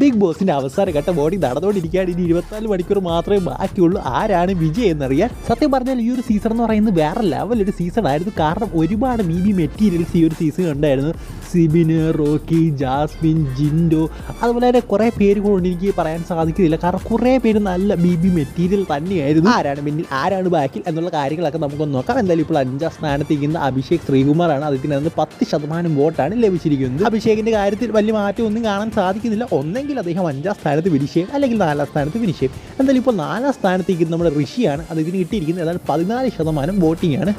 Big ബോസിന്റെ അവസാന ഘട്ട വോട്ടിംഗ് നടന്നുകൊണ്ടിരിക്കുകയാണ്. ഇനി ഇരുപത്തിനാല് മണിക്കൂർ മാത്രമേ ബാക്കിയുള്ളൂ. ആരാണ് വിജയ് എന്നറിയാൻ? സത്യം പറഞ്ഞാൽ ഈ ഒരു സീസൺ എന്ന് പറയുന്നത് വേറെ ലെവൽ ഒരു സീസൺ ആയിരുന്നു. കാരണം ഒരുപാട് മീ ബി മെറ്റീരിയൽസ് ഈ ഒരു സീസൺ ഉണ്ടായിരുന്നു സിബിന് റോക്കി ജാസ്മിൻ ജിൻഡോ. അതുപോലെ തന്നെ കുറേ കൊണ്ട് എനിക്ക് പറയാൻ സാധിക്കുന്നില്ല. കാരണം കുറേ പേര് നല്ല ബി ബി മെറ്റീരിയൽ തന്നെയായിരുന്നു. ആരാണ് പിന്നിൽ ആരാണ് ബാക്കിൽ എന്നുള്ള കാര്യങ്ങളൊക്കെ നമുക്കൊന്ന് നോക്കാം. എന്തായാലും ഇപ്പോൾ അഞ്ചാം സ്ഥാനത്തിരിക്കുന്ന അഭിഷേക് ശ്രീകുമാറാണ്. അദ്ദേഹത്തിന് പത്ത് ശതമാനം വോട്ടാണ് ലഭിച്ചിരിക്കുന്നത്. അഭിഷേകിന്റെ കാര്യത്തിൽ വലിയ മാറ്റമൊന്നും കാണാൻ സാധിക്കുന്നില്ല. ഒന്നെങ്കിൽ അദ്ദേഹം അഞ്ചാം സ്ഥാനത്ത് ഫിനിഷ് ചെയ്യും അല്ലെങ്കിൽ നാലാം സ്ഥാനത്ത് ഫിനിഷ് ചെയ്യും. എന്തായാലും ഇപ്പോൾ നാലാം സ്ഥാനത്തേക്ക് നമ്മുടെ ഋഷിയാണ് അത് ഇതിന് കിട്ടിയിരിക്കുന്നത് അതായത് പതിനാല് ശതമാനം വോട്ടിംഗ് ആണ്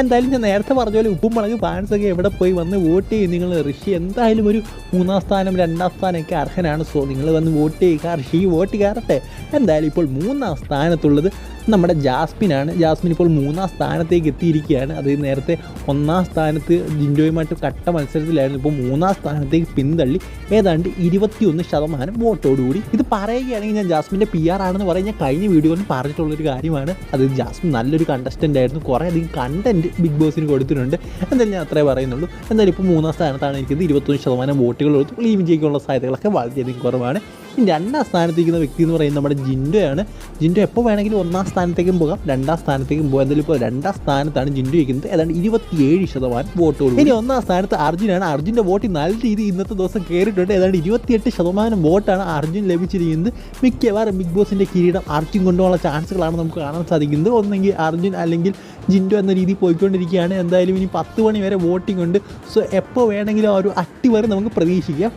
എന്തായാലും ഞാൻ നേരത്തെ പറഞ്ഞ പോലെ ഉപ്പും മുളക് ഫാൻസൊക്കെ എവിടെ പോയി വന്ന് വോട്ട് ചെയ്യും? നിങ്ങൾ ഋഷി എന്തായാലും ഒരു മൂന്നാം സ്ഥാനം രണ്ടാം സ്ഥാനമൊക്കെ അർഹനാണ്. സോ നിങ്ങൾ വന്ന് വോട്ട് ചെയ്യുക. ഋഷി വോട്ട് കയറട്ടെ. എന്തായാലും ഇപ്പോൾ മൂന്നാം സ്ഥാനത്തുള്ളത് നമ്മുടെ ജാസ്മിനാണ് ജാസ്മിൻ ഇപ്പോൾ മൂന്നാം സ്ഥാനത്തേക്ക് എത്തിയിരിക്കുകയാണ്. അത് നേരത്തെ ഒന്നാം സ്ഥാനത്ത് ജിൻഡോയുമായിട്ട് കട്ട മത്സരത്തിലായിരുന്നു. ഇപ്പോൾ മൂന്നാം സ്ഥാനത്തേക്ക് പിന്തള്ളി. ഏതാണ്ട് ഇരുപത്തിയൊന്ന് ശതമാനം വോട്ടോടുകൂടി ഇത് പറയുകയാണെങ്കിൽ ഞാൻ ജാസ്മിന്റെ പി ആർ ആണെന്ന് പറയാൻ ഞാൻ കഴിഞ്ഞ വീഡിയോയിൽ പറഞ്ഞിട്ടുള്ളൊരു കാര്യമാണ്. അത് ജാസ്മിൻ നല്ലൊരു കണ്ടസ്റ്റന്റ് ആയിരുന്നു. കുറേ അധികം കണ്ടന്റ് ബിഗ് ബോസിന് കൊടുത്തിട്ടുണ്ട്. എന്തായാലും ഞാൻ അത്രേ പറയുന്നുള്ളൂ. എന്തായാലും ഇപ്പോൾ മൂന്നാം സ്ഥാനത്താണ് എനിക്ക് ഇരുപത്തൊന്ന് ശതമാനം വോട്ടുകൾ കൊടുത്തു ഈ വിജയിക്കാനുള്ള സാധ്യതകളൊക്കെ വളരെയധികം കുറവാണ്. രണ്ടാം സ്ഥാനത്തേക്കുന്ന വ്യക്തി എന്ന് പറയുന്നത് നമ്മുടെ ജിൻഡോയാണ്. ജിൻഡോ എപ്പോൾ വേണമെങ്കിലും ഒന്നാം സ്ഥാനത്തേക്കും പോകാം രണ്ടാം സ്ഥാനത്തേക്കും പോകാം. എന്തായാലും ഇപ്പോൾ രണ്ടാം സ്ഥാനത്താണ് ജിൻഡോ ഇരിക്കുന്നത്. ഏതാണ്ട് ഇരുപത്തിയേഴ് ശതമാനം വോട്ടുകൾ ഇനി ഒന്നാം സ്ഥാനത്ത് അർജുനാണ്. അർജുന്റെ വോട്ട് നല്ല രീതിയിൽ ഇന്നത്തെ ദിവസം കയറിയിട്ടുണ്ട്. ഏതാണ്ട് ഇരുപത്തിയെട്ട് ശതമാനം വോട്ടാണ് അർജുൻ ലഭിച്ചിരിക്കുന്നത്. മിക്കവാറും ബിഗ് ബോസിന്റെ കിരീടം അർജുൻ കൊണ്ടുപോകാനുള്ള ചാൻസുകളാണ് നമുക്ക് കാണാൻ സാധിക്കുന്നത്. ഒന്നെങ്കിൽ അർജുൻ അല്ലെങ്കിൽ ജിൻഡോ എന്ന രീതിയിൽ പോയിക്കൊണ്ടിരിക്കുകയാണ്. എന്തായാലും ഇനി പത്ത് മണി വരെ വോട്ടിംഗ് ഉണ്ട്. സോ എപ്പോൾ വേണമെങ്കിലും ആ ഒരു അട്ടി വരെ നമുക്ക് പ്രതീക്ഷിക്കാം.